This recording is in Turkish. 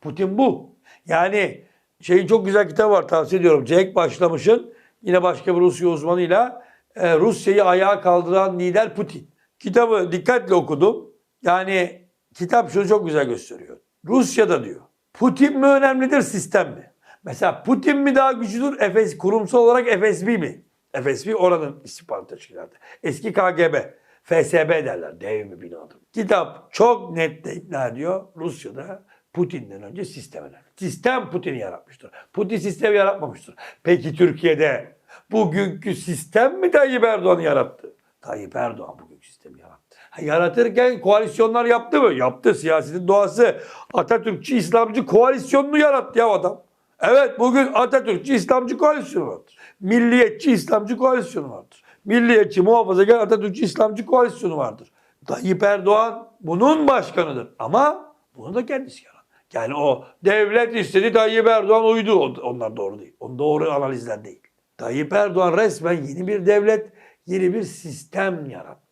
Putin bu. Yani şeyin çok güzel kitabı var tavsiye ediyorum. Cenk Başlamış'ın yine başka bir Rusya uzmanıyla e, Rusya'yı ayağa kaldıran lider Putin. Kitabı dikkatle okudum. Yani kitap şunu çok güzel gösteriyor. Rusya'da diyor. Putin mi önemlidir sistem mi? Mesela Putin mi daha güçlüdür? Efes, kurumsal olarak FSB mi? FSB oranın istihbarat teşkilatı. Eski KGB. FSB derler. Dev bir binadır. Kitap çok net de ikna. Rusya'da Putin'den önce sistem. Sistem Putin'i yaratmıştır. Putin sistemi yaratmamıştır. Peki Türkiye'de bugünkü sistem mi Tayyip Erdoğan yarattı? Tayyip Erdoğan bugünkü sistemi yarattı. Ha, yaratırken koalisyonlar yaptı mı? Yaptı. Siyasetin doğası Atatürkçü İslamcı koalisyonunu yarattı ya adam. Evet bugün Atatürkçü İslamcı koalisyonu vardır. Milliyetçi İslamcı koalisyonu vardır. Milliyetçi muhafazakar Atatürkçü İslamcı koalisyonu vardır. Tayyip Erdoğan bunun başkanıdır. Ama bunu da kendisi yarattı. Yani o devlet istedi Tayyip Erdoğan uydu. Onlar doğru değil. On doğru analizler değil. Tayyip Erdoğan resmen yeni bir devlet, yeni bir sistem yarattı.